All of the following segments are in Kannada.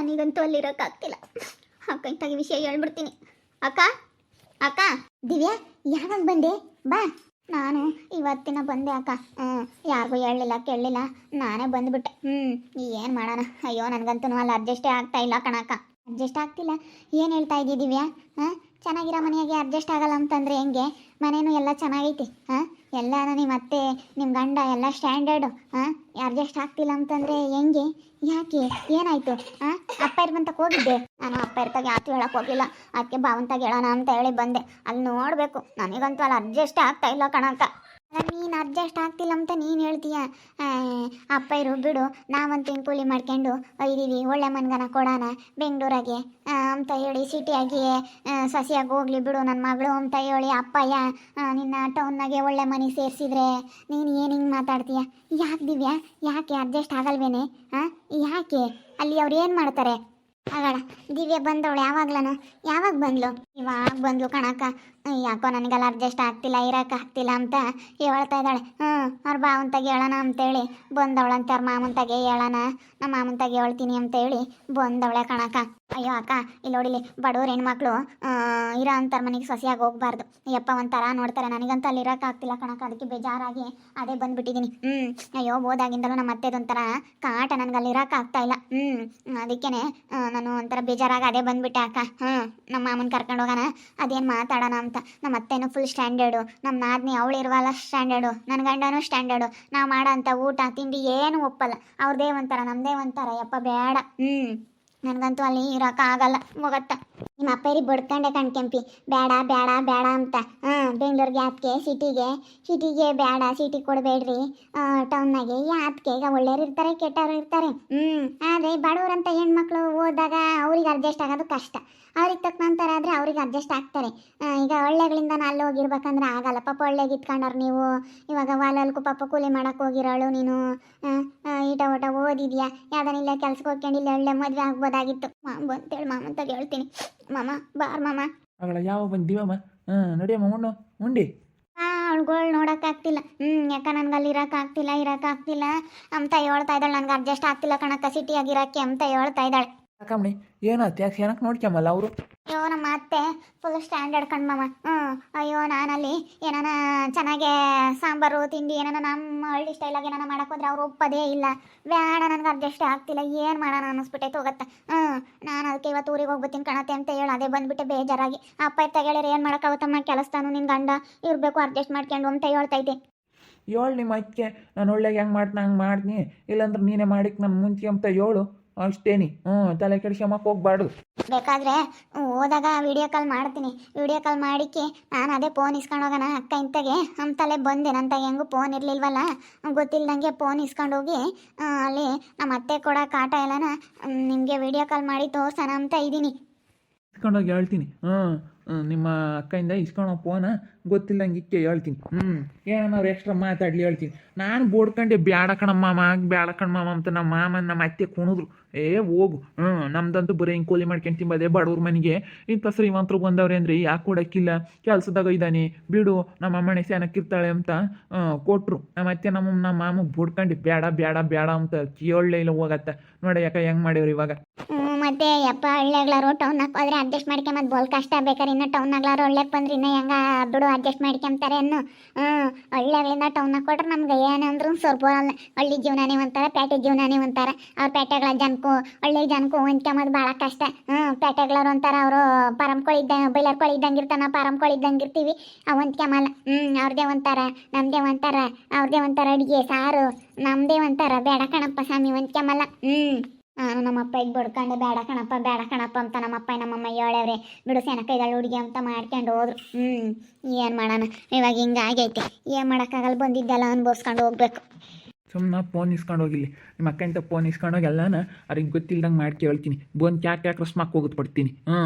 ನನಗಂತೂ ಅಲ್ಲಿರೋಕ್ಕಾಗ್ತಿಲ್ಲ. ಅಕ್ಕ ಇಂತಾಗಿ ವಿಷಯ ಹೇಳ್ಬಿಡ್ತೀನಿ. ಅಕ್ಕ ಅಕ್ಕ, ದಿವ್ಯಾ, ಯಾವಾಗ ಬಂದೆ? ಬಾ. ನಾನು ಇವತ್ತಿನ ಬಂದೆ, ಅಕ್ಕ. ಹ್ಞೂ ಯಾರಿಗೂ ಹೇಳಲಿಲ್ಲ, ಕೇಳಲಿಲ್ಲ. ನಾನೇ ಬಂದುಬಿಟ್ಟೆ. ಹ್ಞೂ ಏನು ಮಾಡೋಣ? ಅಯ್ಯೋ, ನನಗಂತೂ ಅಲ್ಲಿ ಅಡ್ಜಸ್ಟೇ ಆಗ್ತಾ ಇಲ್ಲ ಕಣಕ್ಕ. ಅಡ್ಜಸ್ಟ್ ಆಗ್ತಿಲ್ಲ. ಏನು ಹೇಳ್ತಾ ಇದ್ದೀ ದಿವ್ಯಾ? ಹಾಂ ಚೆನ್ನಾಗಿರೋ ಮನೆಯಾಗೆ ಅಡ್ಜಸ್ಟ್ ಆಗಲ್ಲ ಅಂತಂದರೆ ಹೆಂಗೆ? ಮನೇನು ಎಲ್ಲ ಚೆನ್ನಾಗೈತಿ ಹಾಂ ಎಲ್ಲ ನಿಮ್ಮ ಅತ್ತೆ ನಿಮ್ಮ ಗಂಡ ಎಲ್ಲ ಸ್ಟ್ಯಾಂಡರ್ಡು ಹಾಂ ಅಡ್ಜಸ್ಟ್ ಆಗ್ತಿಲ್ಲ ಅಂತಂದ್ರೆ ಹೆಂಗೆ? ಯಾಕೆ? ಏನಾಯ್ತು? ಅಪ್ಪ ಇರ್ಬಂತಕ್ಕೆ ಹೋಗಿದ್ದೆ. ನಾನು ಅಪ್ಪ ಇರ್ತಾಗ ಯಾಕೆ ಹೇಳಕ್ ಹೋಗಿಲ್ಲ. ಅದಕ್ಕೆ ಭಾವಂತಾಗ ಹೇಳೋಣ ಅಂತ ಹೇಳಿ ಬಂದೆ. ಅಲ್ಲಿ ನೋಡಬೇಕು. ನನಗಂತೂ ಅಲ್ಲಿ ಅಡ್ಜಸ್ಟ್ ಆಗ್ತಾ ಇಲ್ಲ ಕಣಕ್ಕ. ನೀನು ಅಡ್ಜಸ್ಟ್ ಆಗ್ತಿಲ್ಲ ಅಂತ ನೀನು ಹೇಳ್ತೀಯ. ಅಪ್ಪ ಇರು, ಬಿಡು. ನಾವಂತೂ ಹಿಂಗೆ ಕೂಲಿ ಮಾಡ್ಕೊಂಡು ಒಯ್ದೀವಿ ಒಳ್ಳೆ ಮನ್ಗನ ಕೊಡೋಣ ಬೆಂಗಳೂರಾಗೆ ಅಂತ ಹೇಳಿ ಸಿಟಿಯಾಗಿ ಸಸಿಯಾಗಿ ಹೋಗ್ಲಿ, ಬಿಡು ನನ್ನ ಮಗಳು ಅಂತ ಹೇಳಿ ಅಪ್ಪಯ್ಯ ನಿನ್ನ ಟೌನ್ನಾಗೆ ಒಳ್ಳೆ ಮನೆ ಸೇರಿಸಿದ್ರೆ ನೀನು ಏನು ಹಿಂಗೆ ಮಾತಾಡ್ತೀಯ? ಯಾಕೆ ದಿವ್ಯಾ? ಯಾಕೆ ಅಡ್ಜಸ್ಟ್ ಆಗಲ್ವೇನೆ? ಹಾಂ ಯಾಕೆ? ಅಲ್ಲಿ ಅವ್ರು ಏನು ಮಾಡ್ತಾರೆ? ಆಗಳ ದಿವ್ಯ ಬಂದವಳು ಯಾವಾಗ್ಲನು? ಯಾವಾಗ ಬಂದ್ಲು? ಇವಾಗ ಬಂದ್ಲು ಕಣಕ್ಕ. ಯಾಕೋ ನನಗೆಲ್ಲ ಅಡ್ಜಸ್ಟ್ ಆಗ್ತಿಲ್ಲ ಇರಕ್ಕೆ ಆಗ್ತಿಲ್ಲ ಅಂತ ಹೇಳ್ತಾ ಇದ್ದಾಳೆ. ಹ್ಞೂ ಅವ್ರ ಭಾವಂತಾಗ ಹೇಳೋಣ ಅಂತೇಳಿ. ಬಂದವಳಂತೆ ಅವ್ರ ಮಾಮಂತಾಗೆ ಹೇಳೋಣ. ನಮ್ಮ ಮಾಮಂತಾಗೆ ಹೇಳ್ತೀನಿ ಅಂತ ಹೇಳಿ ಬಂದವಳೆ ಕಣಕ್ಕ. ಅಯ್ಯೋ ಅಕ್ಕ, ಇಲ್ಲಿ ನೋಡಿಲಿ ಬಡವ್ರ ಹೆಣ್ಮಕ್ಳು ಇರೋ ಅಂತಾರ ಮನೆಗೆ ಸೊಸೆಯಾಗಿ ಹೋಗ್ಬಾರ್ದು. ಯಪ್ಪ ಒಂಥರ ನೋಡ್ತಾರೆ, ನನಗಂತ ಅಲ್ಲಿ ಇರೋಕ್ಕಾಗ್ತಿಲ್ಲ ಕಣಕ್ಕ, ಅದಕ್ಕೆ ಬೇಜಾರಾಗಿ ಅದೇ ಬಂದ್ಬಿಟ್ಟಿದ್ದೀನಿ ಹ್ಞೂ ಅಯ್ಯೋ, ಹೋದಾಗಿಂದಲೂ ನಮ್ಮ ಅತ್ತೆದೊಂಥರ ಕಾಟ ನನಗೆ ಅಲ್ಲಿ ಇರೋಕ್ಕಾಗ್ತಾ ಇಲ್ಲ. ಹ್ಞೂ ಅದಕ್ಕೇ ನಾನು ಒಂಥರ ಬೇಜಾರಾಗಿ ಅದೇ ಬಂದುಬಿಟ್ಟೆ ಅಕ್ಕ. ಹ್ಞೂ ನಮ್ಮ ಮಾಮನ ಕರ್ಕೊಂಡು ಹೋಗೋಣ, ಅದೇನು ಮಾತಾಡೋಣ ಅಂತ. ನಮ್ಮ ಅತ್ತೆನೂ ಫುಲ್ ಸ್ಟ್ಯಾಂಡರ್ಡು ನಮ್ಮ ನಾದ್ನಿ ಅವಳು ಇರುವಲ್ಲ ಸ್ಟ್ಯಾಂಡರ್ಡು ನನ್ನ ಗಂಡನೂ ಸ್ಟ್ಯಾಂಡರ್ಡು ನಾವು ಮಾಡೋ ಅಂಥ ಊಟ, ತಿಂಡಿ ಏನು ಒಪ್ಪಲ್ಲ. ಅವ್ರದೇ ಒಂಥರ ನಮ್ಮದೇ ಒಂಥರ ಯಪ್ಪ ಬೇಡ. ಹ್ಞೂ ನನಗಂತೂ ಅಲ್ಲಿ ಇರೋಕ್ಕಾಗಲ್ಲ ಹೋಗತ್ತ ನಿಮ್ಮ ಅಪ್ಪರಿ ಬಡ್ಕಂಡೆ ಕಣ್ಕೆಂಪಿ ಬೇಡ ಬೇಡ ಬೇಡ ಅಂತ. ಹಾಂ, ಬೆಂಗಳೂರಿಗೆ ಯಾತ್ಕೆ, ಸಿಟಿಗೆ. ಸಿಟಿಗೆ ಬೇಡ, ಸಿಟಿ ಕೊಡಬೇಡ್ರಿ. ಟೌನ್ನಾಗೆ ಯಾತ್ಕೆ. ಈಗ ಒಳ್ಳೆಯವ್ರು ಇರ್ತಾರೆ, ಕೆಟ್ಟವ್ರು ಇರ್ತಾರೆ. ಹ್ಞೂ ಆದರೆ ಬಡವರಂತ ಹೆಣ್ಮಕ್ಳು ಹೋದಾಗ ಅವ್ರಿಗೆ ಅಡ್ಜಸ್ಟ್ ಆಗೋದು ಕಷ್ಟ. ಅವ್ರಿಗೆ ತಕ್ಕಂತರ ಆದರೆ ಅವ್ರಿಗೆ ಅಡ್ಜಸ್ಟ್ ಆಗ್ತಾರೆ. ಈಗ ಒಳ್ಳೆಗಳಿಂದ ಅಲ್ಲಿ ಹೋಗಿರ್ಬೇಕಂದ್ರೆ ಆಗಲ್ಲ. ಪಾಪ ಒಳ್ಳೆಗೆ ಇಟ್ಕೊಂಡವ್ರು ನೀವು. ಇವಾಗ ವಾಲಲ್ಕು ಪಾಪ ಕೂಲಿ ಮಾಡಕ್ಕೆ ಹೋಗಿರೋಳು ನೀನು. ಈಟ ಓಟ ಓದಿದ್ಯಾ? ಯಾವ್ದಾನಿಲ್ಲ ಕೆಲ್ಸಕ್ಕೆ ಹೋಗ್ಕೊಂಡು ಇಲ್ಲಿ ಒಳ್ಳೆ ಮದುವೆ ಆಗ್ಬೋದಾಗಿತ್ತು. ಮಾಮ ಅಂತೇಳಿ ಮಾಮ ಅಂತ ಹೇಳ್ತೀನಿ. ಮಾಮ ಬಾರ್ ಮಾಮಾ. ಅವಳ ಯಾವ ಬಂದಿವಮ್ಮ ಹಾಂ ನಡಿಯಮ್ಮ ಉಣ್ಣು ಉಂಡಿ. ಅವಳುಗಳು ನೋಡೋಕ್ಕಾಗ್ತಿಲ್ಲ ಹ್ಞೂ ಯಾಕ ನನಗೆ ಅಲ್ಲಿ ಇರೋಕ್ಕಾಗ್ತಿಲ್ಲ ಆಗ್ತಿಲ್ಲ. ಅಂತ ಹೇಳ್ತಾ ಇದ್ದಾಳೆ ನನಗೆ ಅಡ್ಜಸ್ಟ್ ಆಗ್ತಿಲ್ಲ ಕಣಕ್ಕ ಆಗಿರಕ್ಕೆ ಅಂತ ಹೇಳ್ತಾ ಇದ್ದಾಳೆ. ಯಾಕಮ್ಮಣಿ ಏನಾಯ್ತು ಯಾಕೆ ಏನಕ್ಕೆ ನೋಡ್ಕೊಂಬಲ್ಲ ಅವರು? ಅಯ್ಯೋ, ನಮ್ಮ ಅತ್ತೆ ಫುಲ್ ಸ್ಟ್ಯಾಂಡರ್ಡ್ ಕಣ್ಮಮ್ಮ ಹ್ಞೂ ಅಯ್ಯೋ, ನಾನಲ್ಲಿ ಏನಾನ ಚೆನ್ನಾಗೆ ಸಾಂಬಾರು, ತಿಂಡಿ, ಏನಾನ ನಮ್ಮ ಹಳ್ಳಿ ಸ್ಟೈಲಾಗಿ ಏನಾನ ಮಾಡಕ್ಕೆ ಹೋದ್ರೆ ಅವ್ರು ಒಪ್ಪದೇ ಇಲ್ಲ. ಬೇಡ ನನಗೆ ಅಡ್ಜಸ್ಟ್ ಆಗ್ತಿಲ್ಲ. ಏನು ಮಾಡೋಣ ಅನ್ನಿಸ್ಬಿಟ್ಟೈತೆ ಹೋಗತ್ತೆ ಹ್ಞೂ ನಾನು ಅದಕ್ಕೆ ಇವತ್ತು ಊರಿಗೆ ಹೋಗ್ಬತ್ತೀನಿ ಕಣತೆ ಅಂತ ಹೇಳಿ. ಅದೇ ಬಂದುಬಿಟ್ಟೆ ಬೇಜಾರಾಗಿ. ಅಪ್ಪ ಇತ್ತ ಹೇಳಿದ್ರೆ ಏನು ಮಾಡೋಕ್ಕಾಗುತ್ತಮ್ಮ ಕೆಲಸತಾನು ನಿನ್ನ ಗಂಡ ಇರಬೇಕು ಅಡ್ಜಸ್ಟ್ ಮಾಡ್ಕೊಂಡು ಅಂತ ಹೇಳ್ತೈತೆ ಏಳು ನಿಮ್ಮ ಅಕ್ಕೆ ನಾನು ಒಳ್ಳೆಗೆ ಹೆಂಗೆ ಮಾಡ್ತೀನಿ ಹಂಗೆ ಮಾಡ್ತೀನಿ. ಇಲ್ಲಾಂದ್ರೆ ನೀನೇ ಮಾಡಿಕ್ ನಾನು ಮುಂಚೆ ಅಂತ ಏಳು ಅಷ್ಟೇನಿ ಹ್ಞೂ ತಲೆ ಕೆಡ್ಸ್ಕೊಂಬಕ್ಕೆ ಹೋಗ್ಬಾರ್ದು. ಬೇಕಾದ್ರೆ ಹೋದಾಗ ವಿಡಿಯೋ ಕಾಲ್ ಮಾಡ್ತೀನಿ. ವಿಡಿಯೋ ಕಾಲ್ ಮಾಡಿಕ್ಕೆ ನಾನು ಅದೇ ಫೋನ್ ಇಸ್ಕೊಂಡು ಹೋಗೋಣ ಅಕ್ಕ ಇಂತಾಗೆ. ತಲೆ ಬಂದೆ ನಂತಾಗ ಹೆಂಗೂ ಫೋನ್ ಇರಲಿಲ್ವಲ್ಲ? ಗೊತ್ತಿಲ್ದಂಗೆ ಫೋನ್ ಇಸ್ಕೊಂಡು ಹೋಗಿ ಅಲ್ಲಿ ನಮ್ಮ ಅತ್ತೆ ಕೂಡ ಕಾಟ ಎಲ್ಲನ ನಿಮಗೆ ವಿಡಿಯೋ ಕಾಲ್ ಮಾಡಿ ತೋರ್ಸೋಣ ಅಂತ ಇದ್ದೀನಿ ಇಸ್ಕೊಂಡೋಗಿ ಹೇಳ್ತೀನಿ. ಹ್ಞೂ ನಿಮ್ಮ ಅಕ್ಕಯಿಂದ ಇಸ್ಕೊಂಡು ಫೋನ? ಗೊತ್ತಿಲ್ಲಂಗೆ ಇಕ್ಕೆ ಹೇಳ್ತೀನಿ. ಹ್ಞೂ ಏನಾರು ಎಕ್ಸ್ಟ್ರಾ ಮಾತಾಡ್ಲಿ ಹೇಳ್ತೀನಿ. ನಾನು ಬೋಡ್ಕಂಡೆ ಬ್ಯಾಡ ಕಣಮ್ಮ ಮಾಮ ಬ್ಯಾಡ ಮಾಮ ಅಂತ ನಮ್ಮ ಮಾಮ ನಮ್ಮ ಅತ್ತೆ ಕುಣಿದ್ರು. ಏ, ಹೋಗು. ಹ್ಞೂ ನಮ್ದಂತೂ ಬರೀ ಹಿಂಗೆ ಕೂಲಿ ಮಾಡ್ಕೊಂಡು ತಿಂಬದೆ ಬಡವ್ರ ಮನೆಗೆ. ಇಂಥ ಶ್ರೀಮಂತರು ಬಂದವ್ರೆ ಅಂದ್ರೆ ಯಾಕೆ ಕೊಡೋಕ್ಕಿಲ್ಲ? ಕೆಲ್ಸದಾಗ ಇದ್ದಾನೆ ಬಿಡು, ನಮ್ಮ ಅಮ್ಮನೆ ಸೇನಕ್ಕಿರ್ತಾಳೆ ಅಂತ ಕೊಟ್ಟರು ನಮ್ಮ ಅತ್ತೆ, ನಮ್ಮ ನಮ್ಮ ಮಾಮ ಬುಡ್ಕಂಡು ಬೇಡ ಬೇಡ ಬೇಡ ಅಂತ ಕೇಳಲೇ ಇಲ್ಲ ಹೋಗತ್ತ. ನೋಡಿ ಯಾಕೆ ಹೆಂಗೆ ಮಾಡ್ಯವ್ರಿ ಇವಾಗ. ಮತ್ತೆ ಯಪ್ಪ ಹಳ್ಳಿಯಾಗ್ಲಾರು ಟೌನ್ ಹೋದ್ರೆ ಅಡ್ಜಸ್ಟ್ ಮಾಡ್ಕೊಂಬದು ಬೋಲ್ ಕಷ್ಟ ಬೇಕಾರೆ ಇನ್ನ ಟೌನ್ ಆಗ್ಲಾರು ಒಳ್ಳೆಗೆ ಬಂದ್ರೆ ಇನ್ನ ಹೆಂಗ ಬಿಡು, ಅಡ್ಜಸ್ಟ್ ಮಾಡ್ಕೊಂತಾರೆ ಅನ್ನು ಹ್ಞೂ ಹಳ್ಳಿಯಾಗ್ಲಿಂದ ಟೌನ್ ಹಾಕೊಟ್ರೆ ನಮ್ಗೆ ಏನಂದ್ರೂ ಸ್ವಲ್ಪ ಹಳ್ಳಿ ಜೀವನನೇ ಒಂಥರ ಪೇಟೆ ಜೀವನನೇ ಒಂಥರ. ಅವ್ರ ಪೇಟೆಗಳ ಜನಕ್ಕೂ ಹಳ್ಳಿ ಜನಕ್ಕೂ ಹೊಂದ್ಕೊಂಬದು ಭಾಳ ಕಷ್ಟ ಹ್ಞೂ ಪೇಟೆಗಳವ್ರು ಒಂಥರ ಅವರು ಪರಂಕೊಳಿದ್ದ ಬೈಲರ್ ಕೊಳಿ ಇದ್ದಂಗೆ ಇರ್ತಾನ ಪರಂಕೊಳಿ ಇದ್ದಂಗೆ ಇರ್ತೀವಿ ಅವು ಹೊಂದ್ಕೊಂಬಲ್ಲ ಹ್ಞೂ ಅವ್ರದೇ ಒಂಥರ ನಮ್ದೇ ಒಂಥರ ಅವ್ರದೇ ಒಂಥರ ಅಡುಗೆ, ಸಾರು ನಮ್ಮದೇ ಒಂಥರ ಬೇಡ ಕಣಪ್ಪ ಸ್ವಾಮಿ ಹೊಂದ್ಕೊಂಬಲ್ಲ ಹ್ಞೂ ನಾನು ನಮ್ಮಪ್ಪ ಈಗ ಬಡ್ಕೊಂಡು, ಬೇಡ ಕಣಪ್ಪ ಬೇಡ ಕಣಪ್ಪ ಅಂತ ನಮ್ಮಪ್ಪ ನಮ್ಮಮ್ಮ ಹೇಳವ್ರೆ, ಬಿಡು ಸೇನ ಕೈಗಳು ಹುಡುಗಿ ಅಂತ ಮಾಡ್ಕೊಂಡು ಹೋದ್ರು. ಹ್ಞೂ ಏನು ಮಾಡೋಣ, ಇವಾಗ ಹಿಂಗೆ ಆಗೈತೆ. ಏನು ಮಾಡೋಕ್ಕಾಗಲ್ಲ, ಬಂದಿದ್ದೆಲ್ಲ ಅನ್ಭವಿಸ್ಕೊಂಡು ಹೋಗ್ಬೇಕು. ಸುಮ್ಮನೆ ಫೋನ್ ಇಸ್ಕೊಂಡು ಹೋಗಿಲ್ಲಿ ನಿಮ್ಮ ಅಕ್ಕಂತ ಫೋನ್ ಇಸ್ಕೊಂಡೋಗಿ ಎಲ್ಲಾನ ಅವ್ರಿಗೆ ಗೊತ್ತಿಲ್ದಂಗೆ ಮಾಡಿ ಕೇಳ್ತೀನಿ. ಬಂದು ಕ್ಯಾಕ್ ಯಾಕ್ರಸ್ ಮಕ್ಕ ಹೋಗುತ್ತೆ ಬಿಡ್ತೀನಿ. ಹ್ಞೂ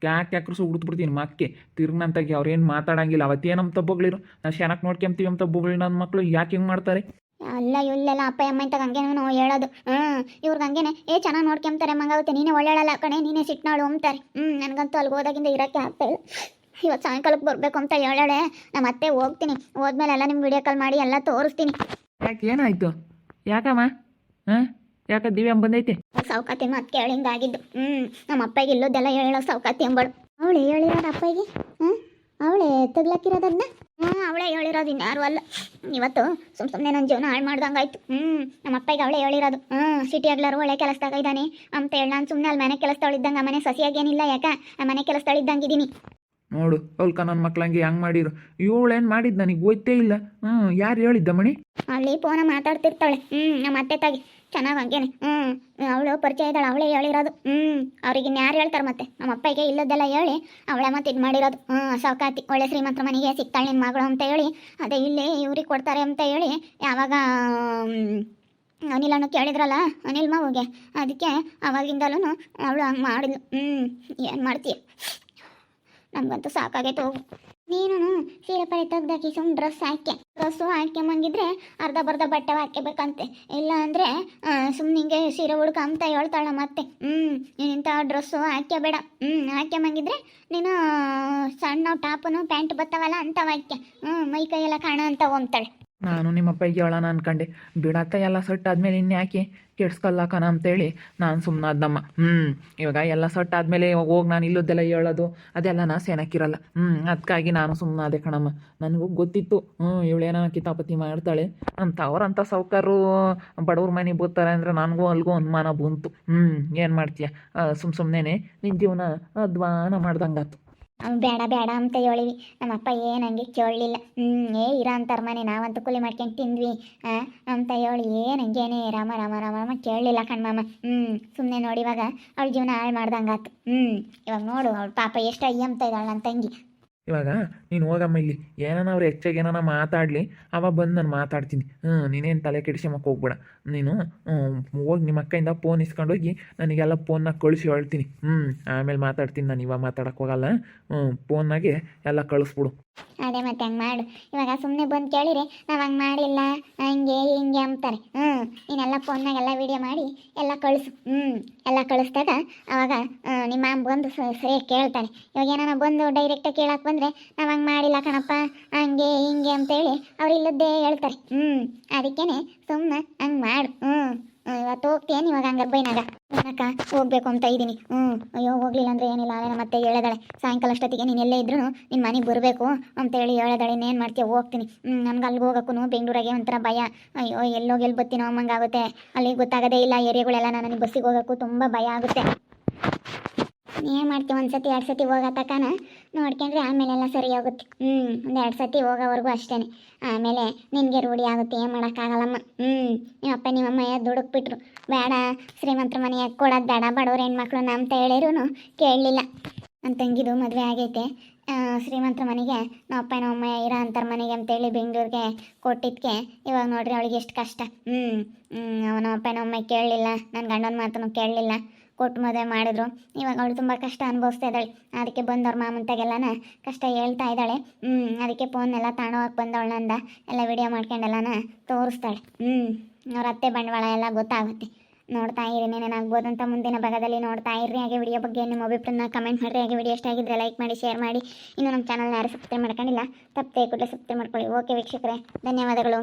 ಕ್ಯಾಕ್ ಕ್ಯಾಕ್ರಸ್ ಉಡ್ದು ಬಿಡ್ತೀನಿ ಮಕ್ಕೆ ತಿರ್ಗನಂತಾಗಿ ಅವ್ರೇನು ಮಾತಾಡಂಗಿಲ್ಲ. ಅವತ್ತೇನಂತ ತಬ್ಬಗಳಿರು? ನಾವು ಶನಕ್ಕೆ ನೋಡ್ಕೊಂತೀವಿ ಅಂತ ತಬ್ಬಗಳು ನನ್ನ ಮಕ್ಕಳು ಯಾಕೆ ಹಿಂಗೆ ಮಾಡ್ತಾರೆ? ಅಲ್ಲ ಇಲ್ಲೆಲ್ಲ ಅಪ್ಪ, ಅಮ್ಮ ಇಂತ ಹಂಗೇನೋ ಹೇಳೋದು. ಹ್ಞೂ ಇವ್ರಿಗೆ ಹಂಗೇನೆ, ಏ, ಚೆನ್ನಾಗಿ ನೋಡ್ಕೊಂತಾರೆ ಮಂಗಾವತ್ತೆ ನೀನೇ ಒಳ್ಳೆಯಲ್ಲ ಕಣೆ, ನೀನೇ ಸಿಟ್ನಾಳು ಅಂತಾರೆ. ಹ್ಞೂ ನನಗಂತೂ ಅಲ್ಲಿ ಹೋದಾಗಿಂದ ಇರೋಕ್ಕೆ ಆಗ್ತಾ ಇಲ್ಲ. ಇವತ್ತು ಸಾಯಂಕಾಲಕ್ಕೆ ಬರಬೇಕು ಅಂತ ಹೇಳಾಳೆ. ನಮ್ಮ ಅತ್ತೆ ಹೋಗ್ತೀನಿ. ಹೋದ್ಮೇಲೆ ಎಲ್ಲ ನಿಮ್ಗೆ ವಿಡಿಯೋ ಕಾಲ್ ಮಾಡಿ ಎಲ್ಲ ತೋರಿಸ್ತೀನಿ. ಯಾಕೆ ಏನಾಯ್ತು? ಯಾಕಮ್ಮ? ಹಾಂ? ಯಾಕೆ ದಿವ್ಯ ಬಂದೈತೆ? ಸೌಕಾತಿ ಮತ್ ಕೇಳಿಂಗಾಗಿದ್ದು ಹ್ಮ್, ನಮ್ಮ ಅಪ್ಪಗೆ ಇಲ್ಲೋದೆಲ್ಲ ಹೇಳೋ ಸೌಕಾತಿ ಎಂಬಳು ಅವಳೆ ಹೇಳಿರೋದು ಅಪ್ಪಗೆ? ಹ್ಮ್ ಅವಳೆ ತೆಗ್ಲಕ್ಕಿರೋದನ್ನ? ಹ್ಮ್ ಅವಳೇ ಹೇಳಿರೋದು ಇನ್ಯಾರು ಅಲ್ಲ. ಇವತ್ತು ಸುಮ್ ಸುಮ್ಮನೆ ನನ್ನ ಜೀವನ ಹಾಳು ಮಾಡ್ದಂಗಾಯ್ತು. ಹ್ಮ್, ನಮ್ಮ ಅಪ್ಪಗೆ ಅವಳೇ ಹೇಳಿರೋದು. ಹ್ಮ್ ಸಿಟಿ ಆಗ್ಲಾರು ಒಳ್ಳೆ ಕೆಲಸದಾಗ ಇದ್ದಾನೆ. ಅಂತ ಹೇಳಿ ನಾನು ಸುಮ್ಮನೆ ಅಲ್ಲಿ ಮನೆ ಕೆಲಸದವಳಿದ್ದಂಗೆ ಆ ಮನೆ ಸಸಿಯಾಗೇನಿಲ್ಲ ಯಾಕ? ಆ ಮನೆ ಕೆಲಸದವಳಿದ್ದಂಗೆ ಇದ್ದೀನಿ ನೋಡು, ಅವಲ್ಕ ನನ್ನ ಮಕ್ಳಂಗೆ ಹಂಗೆ ಮಾಡಿರು. ಇವಳೇನು ಮಾಡಿದ್ದು ನನಗೆ ಗೊತ್ತೇ ಇಲ್ಲ. ಹ್ಞೂ ಯಾರು ಹೇಳಿದ್ದ ಮಣಿ? ಅಲ್ಲಿ ಫೋನ ಮಾತಾಡ್ತಿರ್ತಾಳೆ. ಹ್ಞೂ ನಮ್ಮ ಅತ್ತೆ ತಾಗಿ ಚೆನ್ನಾಗಿ ಹಂಗೇನೆ. ಹ್ಞೂ ಅವಳು ಪರಿಚಯ ಇದ್ದಾಳೆ, ಅವಳೇ ಹೇಳಿರೋದು. ಹ್ಞೂ ಅವ್ರಿಗೆ ಯಾರು ಹೇಳ್ತಾರೆ ಮತ್ತೆ? ನಮ್ಮ ಅಪ್ಪಗೆ ಇಲ್ಲದೆಲ್ಲ ಹೇಳಿ, ಅವಳೇ ಮತ್ತೆ ಇದು ಮಾಡಿರೋದು. ಹ್ಞೂ ಸೌಕಾತಿ ಒಳ್ಳೆ ಶ್ರೀಮಂತ ಮನೆಗೆ ಸಿಗ್ತಾಳೆ ನಿನ್ನ ಮಗಳು ಅಂತ ಹೇಳಿ, ಅದೇ ಇಲ್ಲಿ ಇವ್ರಿಗೆ ಕೊಡ್ತಾರೆ ಅಂತ ಹೇಳಿ, ಯಾವಾಗ ಅನಿಲನ್ನು ಕೇಳಿದ್ರಲ್ಲ, ಅನಿಲ್ ಮಾವುಗೆ, ಅದಕ್ಕೆ ಅವಾಗಿಂದಲೂ ಅವಳು ಹಂಗೆ ಮಾಡಿದ್ಲು. ಹ್ಞೂ ಏನು ಮಾಡ್ತೀಯ? ನಮಗಂತೂ ಸಾಕಾಗೈತೆ ಹೋಗು. ನೀನು ಸೀರೆ ಪರಿ ತೆಗ್ದಾಕಿ ಸುಮ್ಮನೆ ಡ್ರೆಸ್ ಹಾಕಿ ಡ್ರೆಸ್ಸು ಹಾಕ್ಯಂಬಂಗಿದ್ರೆ ಅರ್ಧ ಬರ್ಧ ಬಟ್ಟೆ ಹಾಕ್ಯಬೇಕಂತೆ. ಇಲ್ಲ ಅಂದರೆ ಸುಮ್ಮನೆ ಹಿಂಗೆ ಸೀರೆ ಹುಡ್ಕ ಅಂತ ಹೇಳ್ತಾಳೆ ಮತ್ತೆ. ಹ್ಞೂ ನೀನಿಂಥ ಡ್ರೆಸ್ಸು ಹಾಕ್ಯಬೇಡ. ಹ್ಞೂ ಹಾಕ್ಯಮಂಗಿದ್ರೆ ನೀನು ಸಣ್ಣ ಟಾಪನು ಪ್ಯಾಂಟ್ ಬತ್ತಾವಲ್ಲ ಅಂತ ಹಾಕ್ಯ. ಹ್ಞೂ ಮೈ ಕೈಯೆಲ್ಲ ಕಾಣ ಅಂತ ಅಂತಾಳೆ. ನಾನು ನಿಮ್ಮ ಅಪ್ಪಗೆ ಹೇಳೋಣ ಅನ್ಕಂಡೆ. ಬಿಡತ್ತ ಎಲ್ಲ ಸೊಟ್ಟು ಆದ್ಮೇಲೆ ಇನ್ಯಾಕೆ ಯಾಕೆ ಕೆಡ್ಸ್ಕೊಲ್ಲಕನ ಅಂತೇಳಿ ನಾನು ಸುಮ್ಮನಾದ್ನಮ್ಮ ಹ್ಞೂ ಇವಾಗ ಎಲ್ಲ ಸೊಟ್ಟಾದ್ಮೇಲೆ ಆದಮೇಲೆ ಹೋಗಿ ನಾನು ಇಲ್ಲದ್ದೆಲ್ಲ ಹೇಳೋದು, ಅದೆಲ್ಲ ನಾ ಸೇನಕ್ಕಿರಲ್ಲ ಹ್ಞೂ ಅದಕ್ಕಾಗಿ ನಾನು ಸುಮ್ಮನಾದೆ ಕಣಮ್ಮ. ನನಗೂ ಗೊತ್ತಿತ್ತು. ಹ್ಞೂ ಇವಳೇನೋ ಕಿತಾಪತಿ ಮಾಡ್ತಾಳೆ. ಅಂತ ಅವ್ರಂಥ ಸಾವ್ಕಾರು ಬಡವ್ರ ಮನೆಗೆ ಬರ್ತಾರೆ ಅಂದರೆ ನನಗೂ ಅಲ್ಗೂ ಅನುಮಾನ ಬಂತು. ಹ್ಞೂ ಏನು ಮಾಡ್ತೀಯ? ಸುಮ್ಮ ಸುಮ್ಮನೆ ನಿನ್ನ ಜೀವನ ಅಧ್ವಾನ ಮಾಡ್ದಂಗಾತು. ಅವ್ನು ಬೇಡ ಬೇಡ ಅಂತ ಹೇಳಿವಿ ನಮ್ಮಪ್ಪ ಏನು ಹಂಗೆ ಕೇಳಲಿಲ್ಲ. ಹ್ಞೂ ಏ, ಇರ ಅಂತಾರ ಮನೆ, ನಾವಂತೂ ಕೂಲಿ ಮಾಡ್ಕೊಂಡು ತಿಂದ್ವಿ. ಅಂತ ಹೇಳಿ ಏನು ಹಂಗೇನೆ ರಾಮ ರಾಮ ರಾಮ ರಾಮ ಕೇಳಲಿಲ್ಲ ಕಣ್ಮಮ್ಮ ಹ್ಞೂ ಸುಮ್ಮನೆ ನೋಡಿ ಇವಾಗ ಅವಳ ಜೀವನ ಹಾಳು ಮಾಡ್ದಂಗಾತು. ಹ್ಞೂ ಇವಾಗ ನೋಡು, ಅವ್ಳ ಪಾಪ ಎಷ್ಟು ಅಯ್ಯಂತ ಇದ್ದಾಳೆ ನನ್ನ ತಂಗಿ. ಇವಾಗ ನೀನು ಹೋಗಮ್ಮ ಇಲ್ಲಿ. ಏನಾನ ಅವ್ರು ಹೆಚ್ಚಾಗಿ ಏನಾನ ಮಾತಾಡಲಿ ಅವ ಬಂದು ನಾನು ಮಾತಾಡ್ತೀನಿ. ಹ್ಞೂ ನೀನೇನು ತಲೆ ಕೆಡಿಸಮ್ಮಕ್ಕೆ ಹೋಗ್ಬೇಡ. ನೀನು ಹೋಗಿ ನಿಮ್ಮ ಅಕ್ಕಯಿಂದ ಫೋನ್ ಇಸ್ಕೊಂಡೋಗಿ ನನಗೆಲ್ಲ ಫೋನ್ನ ಕಳಿಸಿ ಹೇಳ್ತೀನಿ. ಹ್ಞೂ ಆಮೇಲೆ ಮಾತಾಡ್ತೀನಿ ನಾನು, ಇವಾಗ ಮಾತಾಡಕ್ಕೆ ಹೋಗಲ್ಲ. ಹ್ಞೂ ಫೋನ್ನಾಗೆ ಎಲ್ಲ ಕಳಿಸ್ಬಿಡು. ಅದೇ ಮತ್ತೆ ಹಂಗೆ ಮಾಡು. ಇವಾಗ ಸುಮ್ಮನೆ ಬಂದು ಕೇಳಿರಿ, ನಾವು ಹಂಗೆ ಮಾಡಿಲ್ಲ ಹಂಗೆ, ಹಿಂಗೆ ಅಂತಾರೆ ಹ್ಞೂ ನೀನೆಲ್ಲ ಫೋನ್ನಾಗೆಲ್ಲ ವಿಡಿಯೋ ಮಾಡಿ ಎಲ್ಲ ಕಳಿಸು. ಹ್ಞೂ ಎಲ್ಲ ಕಳಿಸ್ದಾಗ ಅವಾಗ ನಿಮ್ಮ ಮಾಮ ಬಂದು ಸರಿ ಕೇಳ್ತಾನೆ ಇವಾಗ ಏನಾನ ಬಂದು ಡೈರೆಕ್ಟಾಗಿ ಕೇಳಕ್ಕೆ ಬಂದರೆ ನಾವು ಹಂಗೆ ಮಾಡಿಲ್ಲ ಕಣಪ್ಪ, ಹಂಗೆ ಹಿಂಗೆ ಅಂತೇಳಿ ಅವ್ರು ಇಲ್ಲದ್ದೇ ಹೇಳ್ತಾರೆ. ಹ್ಮ್, ಅದಕ್ಕೇನೆ ಸುಮ್ಮನೆ ಹಂಗ್ ಮಾಡು. ಹ್ಮ್ ಇವತ್ತು ಹೋಗ್ತೇನೆ ಇವಾಗ ಹಂಗ ಬೈನಾಗ. ಏನಕ್ಕ ಹೋಗ್ಬೇಕು ಅಂತ ಇದ್ದೀನಿ. ಹ್ಞೂ ಅಯ್ಯೋ, ಹೋಗ್ಲಿಲ್ಲ ಅಂದ್ರೆ ಏನಿಲ್ಲ. ಅದೇ ಮತ್ತೆ ಹೇಳಿದಾಳೆ, ಸಾಯಂಕಾಲ ಅಷ್ಟೊತ್ತಿಗೆ ನೀನು ಎಲ್ಲೇ ಇದ್ರು ನಿನ್ನ ಮನೆಗೆ ಬರಬೇಕು ಅಂತೇಳಿ ಹೇಳಿದಾಳೆ, ಇನ್ನೇನು ಮಾಡ್ತೀಯ? ಹೋಗ್ತೀನಿ. ಹ್ಞೂ ನಮ್ಗೆ ಅಲ್ಲಿಗೆ ಹೋಗೋಕ್ಕೂ ಬೆಂಗ್ಳೂರಾಗೆ ಒಂಥರ ಭಯ. ಅಯ್ಯೋ, ಎಲ್ಲೋಗಿ ಎಲ್ಲಿ ಬತ್ತೀನೋ ಅಮ್ಮಂಗಾಗುತ್ತೆ ಅಲ್ಲಿ ಗೊತ್ತಾಗದೇ ಇಲ್ಲ, ಏರಿಯಾಗಳೆಲ್ಲ ನನಗೆ ಬಸ್ಸಿಗೆ ಹೋಗೋಕ್ಕೂ ತುಂಬ ಭಯ ಆಗುತ್ತೆ. ಏನು ಮಾಡ್ತೀವಿ ಒಂದು ಸತಿ, ಎರಡು ಸತಿ ಹೋಗತಕ್ಕನ ನೋಡ್ಕೊಂಡ್ರೆ ಆಮೇಲೆಲ್ಲ ಸರಿ ಹೋಗುತ್ತೆ. ಹ್ಞೂ ಒಂದು ಎರಡು ಸತಿ ಹೋಗೋವರೆಗೂ ಅಷ್ಟೇ ಆಮೇಲೆ ನಿನಗೆ ರೂಢಿ ಆಗುತ್ತೆ, ಏನು ಮಾಡೋಕ್ಕಾಗಲ್ಲಮ್ಮ? ಹ್ಞೂ ನಿಮ್ಮಪ್ಪ ನಿಮ್ಮಮ್ಮ ದುಡುಕ್ಬಿಟ್ರು? ಬೇಡ ಶ್ರೀಮಂತರ ಮನೆಯಾಗ ಕೊಡೋದು ಬೇಡ ಬಡವ್ರ ಹೆಣ್ಮಕ್ಳು ನಮ್ಮ ಹೇಳಿರೂ ಕೇಳಲಿಲ್ಲ. ನನ್ನ ತಂಗಿದು ಮದುವೆ ಆಗೈತೆ. ಶ್ರೀಮಂತರ ಮನೆಗೆ ನಮ್ಮ ಅಪ್ಪ ನಮ್ಮಮ್ಮ ಇರೋ ಅಂತರ ಮನೆಗೆ ಅಂತೇಳಿ ಬೆಂಗಳೂರಿಗೆ ಕೊಟ್ಟಿದ್ದಕ್ಕೆ ಇವಾಗ ನೋಡ್ರಿ ಅವಳಿಗೆ ಎಷ್ಟು ಕಷ್ಟ. ಹ್ಞೂ ಅವನ ಅಪ್ಪ ನಮ್ಮಮ್ಮ ಕೇಳಲಿಲ್ಲ. ನನ್ನ ಗಂಡನ ಮಾತನ್ನು ಕೇಳಲಿಲ್ಲ. ಕೊಟ್ಟು ಮದುವೆ ಮಾಡಿದ್ರು. ಇವಾಗ ಅವಳು ತುಂಬ ಕಷ್ಟ ಅನುಭವಿಸ್ತಾ ಇದ್ದಾಳೆ. ಅದಕ್ಕೆ ಬಂದವ್ರ ಮಾಮಂತಾಗೆಲ್ಲನ ಕಷ್ಟ ಹೇಳ್ತಾ ಇದ್ದಾಳೆ. ಹ್ಞೂ ಅದಕ್ಕೆ ಫೋನೆಲ್ಲ ಬಂದವಳು ಬಂದವಳಂದ ಎಲ್ಲ ವಿಡಿಯೋ ಮಾಡ್ಕೊಂಡೆಲ್ಲನ ತೋರಿಸ್ತಾಳೆ. ಹ್ಞೂ ಅವ್ರ ಅತ್ತೆ ಬಂಡವಾಳ ಎಲ್ಲ ಗೊತ್ತಾಗುತ್ತೆ. ನೋಡ್ತಾ ಇರಿ ಏನೇನಾಗ್ಬೋದು ಅಂತ ಮುಂದಿನ ಭಾಗದಲ್ಲಿ ನೋಡ್ತಾ ಇರಿ ಹಾಗೆ ವಿಡಿಯೋ ಬಗ್ಗೆ ನಿಮ್ಮ ಅಭಿಪ್ರಾಯನ ಕಮೆಂಟ್ ಮಾಡಿರಿ. ಹಾಗೆ ವಿಡಿಯೋ ಇಷ್ಟ ಆಗಿದ್ರೆ ಲೈಕ್ ಮಾಡಿ ಶೇರ್ ಮಾಡಿ. ಇನ್ನು ನಮ್ಮ ಚಾನಲ್ನ ಯಾರು ಸಬ್ಸ್ಕ್ರೈಬ್ ಮಾಡ್ಕೊಂಡಿಲ್ಲ, ತಪ್ಪದೆ ಕೂಡಲೇ ಸಬ್ಸ್ಕ್ರೈಬ್ ಮಾಡ್ಕೊಳ್ಳಿ. ಓಕೆ ವೀಕ್ಷಕರೇ, ಧನ್ಯವಾದಗಳು.